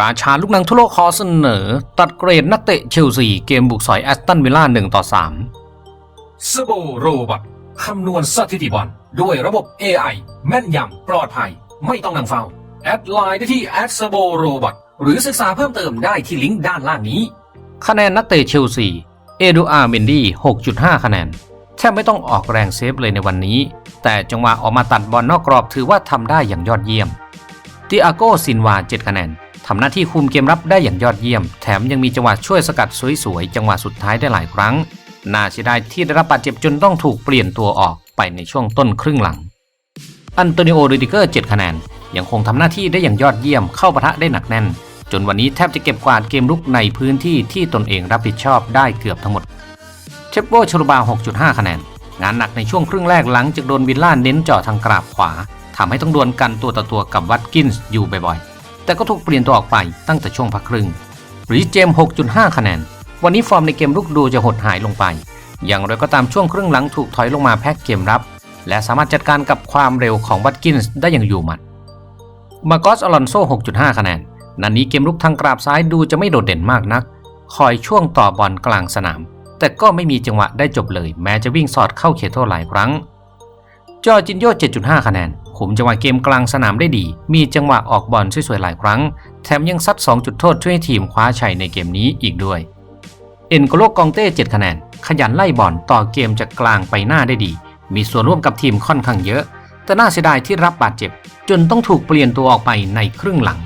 ราชาลูกหนังทั่วโลกขอเสนอ ตัดเกรดนักเตะเชลซีเกมบุกสอยแอสตันวิลล่า1ต่อ3สโบโรบอทคำนวณสถิติบอลด้วยระบบ AI แม่นยำปลอดภัย ไม่ต้องนั่งเฝ้า แอดไลน์ได้ที่แอดสโบโรบอทหรือศึกษาเพิ่มเติมได้ที่ลิงก์ด้านล่างนี้ คะแนนนักเตะเชลซี เอดูอาร์เมนดี้6.5 คะแนน แทบไม่ต้องออกแรงเซฟเลยในวันนี้ แต่จังหวะออกมาตัดบอลนอกกรอบถือว่าทำได้อย่างยอดเยี่ยมติอาโกซินวา 7 คะแนน ทำหน้าที่คุมเกมรับได้อย่างยอดเยี่ยม แถมยังมีจังหวะช่วยสกัดสวยๆ จังหวะสุดท้ายได้หลายครั้ง น่าเสียดายที่ได้รับบาดเจ็บจนต้องถูกเปลี่ยนตัวออกไปในช่วงต้นครึ่งหลัง อันโตนิโอริดิเกอร์7คะแนน ยังคงทำหน้าที่ได้อย่างยอดเยี่ยมเข้าปะทะได้หนักแน่น จนวันนี้แทบจะเก็บกวาดเกมลุกในพื้นที่ที่ตนเองรับผิดชอบได้เกือบทั้งหมด เชฟโบชลูบา 6.5 คะแนน งานหนักในช่วงครึ่งแรกหลังจากโดนวิลล่าเน้นเจาะทางกราบขวาทำให้ต้องดวลกันตัวต่อตัวกับวัตกินส์อยู่บ่อยๆ แต่ก็ถูกเปลี่ยนตัวออกไปตั้งแต่ช่วงพักครึ่งรีเจม 6.5 คะแนน วันนี้ฟอร์มในเกมลุกดูจะหดหายลงไป อย่างไรก็ตามช่วงครึ่งหลังถูกถอยลงมาแพ็กเกมรับ และสามารถจัดการกับความเร็วของวัตกินส์ได้อย่างอยู่หมัด มาโกสอลอนโซ 6.5 คะแนน นันนี้เกมลุกทางกราบซ้ายดูจะไม่โดดเด่นมากนัก คอยช่วงต่อบอลกลางสนาม แต่ก็ไม่มีจังหวะได้จบเลย แม้จะวิ่งสอดเข้าเขตโทษหลายครั้ง จอจินโย 7.5 คะแนน ขุมจังหวะเกมกลางสนามได้ดี มีจังหวะออกบอลสวยๆหลายครั้ง แถมยังซัด 2 จุดโทษช่วยให้ทีมคว้าชัยในเกมนี้อีกด้วย เอ็นโกโลกองเต้ 7 คะแนน ขยันไล่บอลต่อเกมจากกลางไปหน้าได้ดี มีส่วนร่วมกับทีมค่อนข้างเยอะ แต่น่าเสียดายที่รับบาดเจ็บ จนต้องถูกเปลี่ยนตัวออกไปในครึ่งหลัง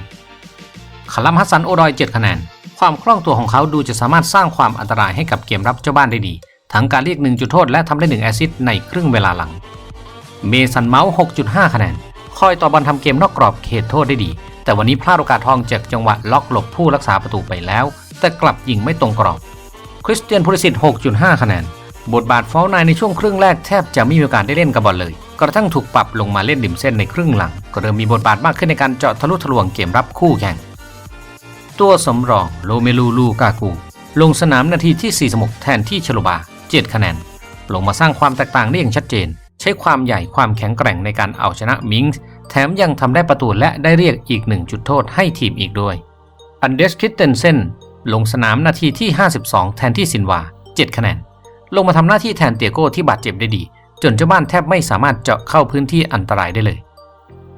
คาลัมฮัสซันโอดอย 7 คะแนน ความคล่องตัวของเขาดูจะสามารถสร้างความอันตรายให้กับเกมรับเจ้าบ้านได้ดี ทั้งการเรียก1จุดโทษและทำได้1แอซิสต์ในครึ่งเวลาหลัง เมสันเมาส์6.5 คะแนน คอยต่อบอลทำเกมนอกกรอบเขตโทษได้ดี แต่วันนี้พลาดโอกาสทองจากจังหวะล็อกหลบผู้รักษาประตูไปแล้ว แต่กลับยิงไม่ตรงกรอบ คริสเตียนพูลิสิต6.5 คะแนน บทบาทฟอลนายในช่วงครึ่งแรกแทบจะไม่มีโอกาสได้เล่นกับบอลเลย กระทั่งถูกปรับลงมาเล่นริมเส้นในครึ่งหลัง ก็เริ่มมีบทบาทมากขึ้นในการเจาะทะลุทะลวงเกมรับคู่แข่ง ตัวสำรองโลเมลูลูกากู ลงสนามนาทีที่ 46 แทนที่ชโลบา 7 คะแนน ลงมาสร้างความแตกต่างได้อย่างชัดเจน ใช้ความใหญ่ความแข็งแกร่งในการเอาชนะมิงส์แถมยังทำได้ประตูและได้เรียกอีกหนึ่งจุดโทษให้ทีมอีกด้วย อันเดสคิตเตนเซนลงสนามนาทีที่ 52 แทนที่ซินวา 7 คะแนน ลงมาทำหน้าที่แทนเตียโก้ที่บาดเจ็บได้ดี จนเจ้าบ้านแทบไม่สามารถเจาะเข้าพื้นที่อันตรายได้เลย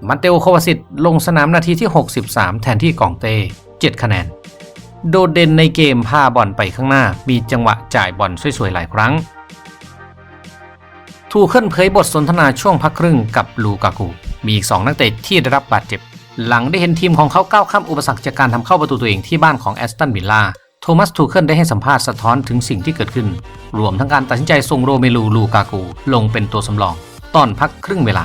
มาเตโอโควาสิตลงสนามนาทีที่ 63 แทนที่กองเต้ 7 คะแนน โดดเด่นในเกมพาบอลไปข้างหน้า มีจังหวะจ่ายบอลสวยๆหลายครั้ง ทูเคิลเผยบทสนทนาช่วงพักครึ่งกับลูกากู มีอีก 2 นักเตะที่ได้รับบาดเจ็บ หลังได้เห็นทีมของเขาก้าวข้ามอุปสรรคจากการทำเข้าประตูตัวเองที่บ้านของแอสตันวิลล่าโทมัสทูเคิลได้ให้สัมภาษณ์สะท้อนถึงสิ่งที่เกิดขึ้น รวมทั้งการตัดสินใจส่งโรเมลูลูกากู ลงเป็นตัวสำรอง ตอนพักครึ่งเวลา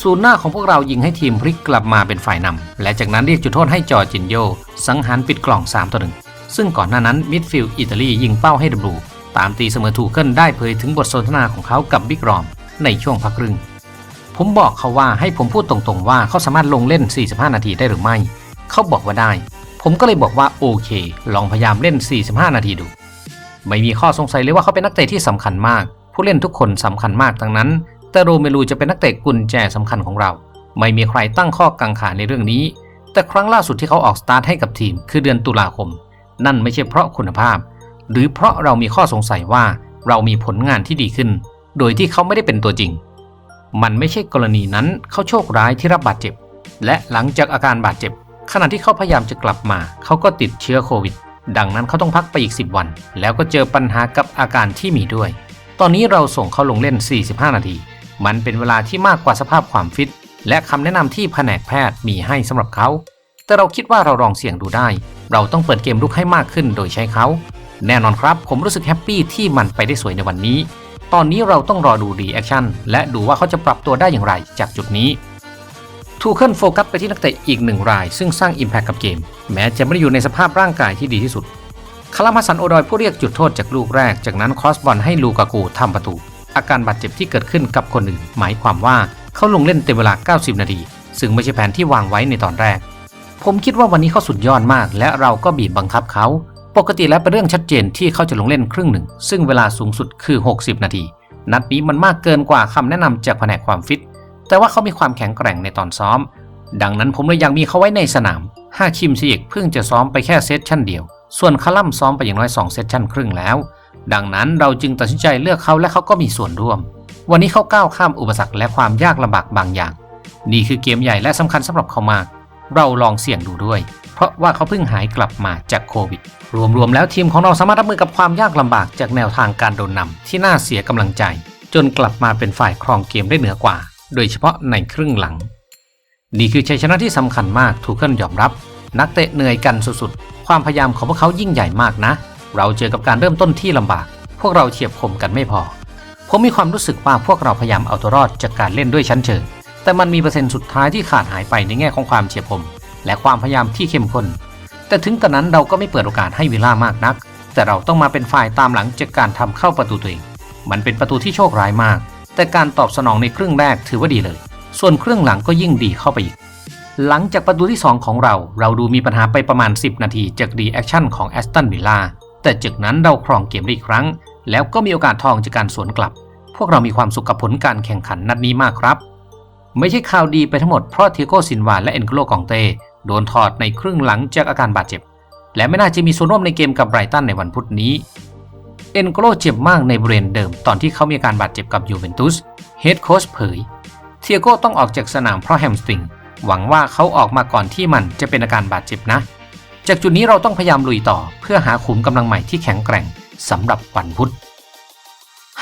ศูนย์หน้าของพวกเรายิงให้ทีมพลิกกลับมาเป็นฝ่ายนำและจากนั้นเรียกจุดโทษให้จอร์จินโย สังหารปิดกล่อง3ต่อ1ซึ่งก่อนหน้านั้นมิดฟิลด์อิตาลียิงเป้าให้ดับลู ตามตีเสมอทูกเคิลได้เผยถึงบทสนทนาของเขากับบิ๊กรอมในช่วงพักครึ่ง ผมบอกเขาว่าให้ผมพูดตรงๆว่าเขาสามารถลงเล่น 45 นาทีได้หรือไม่ เขาบอกว่าได้ ผมก็เลยบอกว่าโอเค ลองพยายามเล่น 45 นาทีดู ไม่มีข้อสงสัยเลยว่าเขาเป็นนักเตะที่สำคัญมาก ผู้เล่นทุกคนสำคัญมากทั้งนั้น แต่โรเมลูจะเป็นนักเตะกุญแจสำคัญของเรา ไม่มีใครตั้งข้อกังขาในเรื่องนี้ แต่ครั้งล่าสุดที่เขาออกสตาร์ทให้กับทีม คือเดือนตุลาคม นั่นไม่ใช่เพราะคุณภาพ หรือเพราะเรามีข้อสงสัยว่าเรามีผลงานที่ดีขึ้น โดยที่เขาไม่ได้เป็นตัวจริง มันไม่ใช่กรณีนั้นเขาโชคร้ายที่รับบาดเจ็บ และหลังจากอาการบาดเจ็บ ขณะที่เขาพยายามจะกลับมา เขาก็ติดเชื้อโควิด ดังนั้นเขาต้องพักไปอีก 10 วัน แล้วก็เจอปัญหากับอาการที่มีด้วย ตอนนี้เราส่งเขาลงเล่น 45 นาที มันเป็นเวลาที่มากกว่าสภาพความฟิต และคำแนะนำที่แผนกแพทย์มีให้สำหรับเขา แต่เราคิดว่าเราลองเสี่ยงดูได้ เราต้องเปิดเกมลุกให้มากขึ้นโดยใช้เขา แน่นอนครับ ผมรู้สึกแฮปปี้ที่มันไปได้สวยในวันนี้ ตอนนี้เราต้องรอดูรีแอคชั่นและดูว่าเขาจะปรับตัวได้อย่างไรจากจุดนี้ทูเคิลโฟกัสไปที่นักเตะอีกหนึ่งราย ซึ่งสร้าง Impact กับเกม แม้จะไม่ได้อยู่ในสภาพร่างกายที่ดีที่สุดคารามาสันโอดอยผู้เรียกจุดโทษจากลูกแรก จากนั้นครอสบอลให้ลูกากูทำประตู อาการบาดเจ็บที่เกิดขึ้นกับคนอื่น หมายความว่าเขาลงเล่นเต็มเวลา 90 นาที ซึ่งไม่ใช่แผนที่วางไว้ในตอนแรก ผมคิดว่าวันนี้เขาสุดยอดมาก และเราก็บีบบังคับเขา ปกติแล้วเป็นเรื่องชัดเจนที่เขาจะลงเล่นครึ่งหนึ่ง ซึ่งเวลาสูงสุดคือ 60 นาที นัดนี้มันมากเกินกว่าคำแนะนำจากแผนกความฟิต แต่ว่าเขามีความแข็งแกร่งในตอนซ้อม ดังนั้นผมเลยยากมีเขาไว้ในสนามฮาคิมซีเอกเพิ่งจะซ้อมไปแค่เซสชั่นเดียว ส่วนคาลัมซ้อมไปอย่างน้อย2เซสชั่นครึ่งแล้ว ดังนั้นเราจึงตัดสินใจเลือกเขาและเขาก็มีส่วนร่วม วันนี้เขาก้าวข้ามอุปสรรคและความยากลำบากบางอย่าง นี่คือเกมใหญ่และสำคัญสำหรับเขามาก เราลองเสี่ยงดูด้วย เพราะว่าเขาเพิ่งหายกลับมาจากโควิด รวมๆแล้วทีมของเราสามารถรับมือกับความยากลำบากจากแนวทางการโดนนำที่น่าเสียกำลังใจ จนกลับมาเป็นฝ่ายครองเกมได้เหนือกว่า โดยเฉพาะในครึ่งหลัง นี่คือชัยชนะที่สำคัญมากถูกเคิลยอมรับ นักเตะเหนื่อยกันสุดๆ ความพยายามของพวกเขายิ่งใหญ่มากนะ เราเจอกับการเริ่มต้นที่ลำบาก พวกเราเฉียบคมกันไม่พอผมมีความรู้สึกว่าพวกเราพยายามเอาตัวรอดจากการเล่นด้วยชั้นเชิง แต่มันมีเปอร์เซ็นต์สุดท้ายที่ขาดหายไปในแง่ของความเฉียบคม และความพยายามที่เข้มข้น แต่ถึงกระนั้นเราก็ไม่เปิดโอกาสให้วิล่ามากนัก แต่เราต้องมาเป็นฝ่ายตามหลังจากการทำเข้าประตูตัวเอง มันเป็นประตูที่โชคร้ายมาก แต่การตอบสนองในครึ่งแรกถือว่าดีเลย ส่วนครึ่งหลังก็ยิ่งดีเข้าไปอีก หลังจากประตูที่ 2 ของเรา เราดูมีปัญหาไปประมาณ 10 นาทีจากรีแอคชั่นของแอสตันวิลล่า แต่จากนั้นเราครองเกมได้อีกครั้ง แล้วก็มีโอกาสทองจากการสวนกลับ พวกเรามีความสุขกับผลการแข่งขันนัดนี้มากครับ ไม่ใช่ข่าวดีไปทั้งหมดเพราะเทียโกซินวาและเอ็นโกโลกองเต โดนถอดในครึ่งหลังจากอาการบาดเจ็บ และไม่น่าจะมีส่วนร่วมในเกมกับไบรตันในวันพุธนี้ เอ็นโกโลเจ็บมากในบริเวณเดิมตอนที่เขามีอาการบาดเจ็บกับยูเวนตุสเฮดโค้ชเผย เทียโกต้องออกจากสนามเพราะแฮมสตริงหวังว่าเขาออกมาก่อนที่มันจะเป็นอาการบาดเจ็บนะ จากจุดนี้เราต้องพยายามลุยต่อเพื่อหาขุมกำลังใหม่ที่แข็งแกร่งสำหรับวันพุธ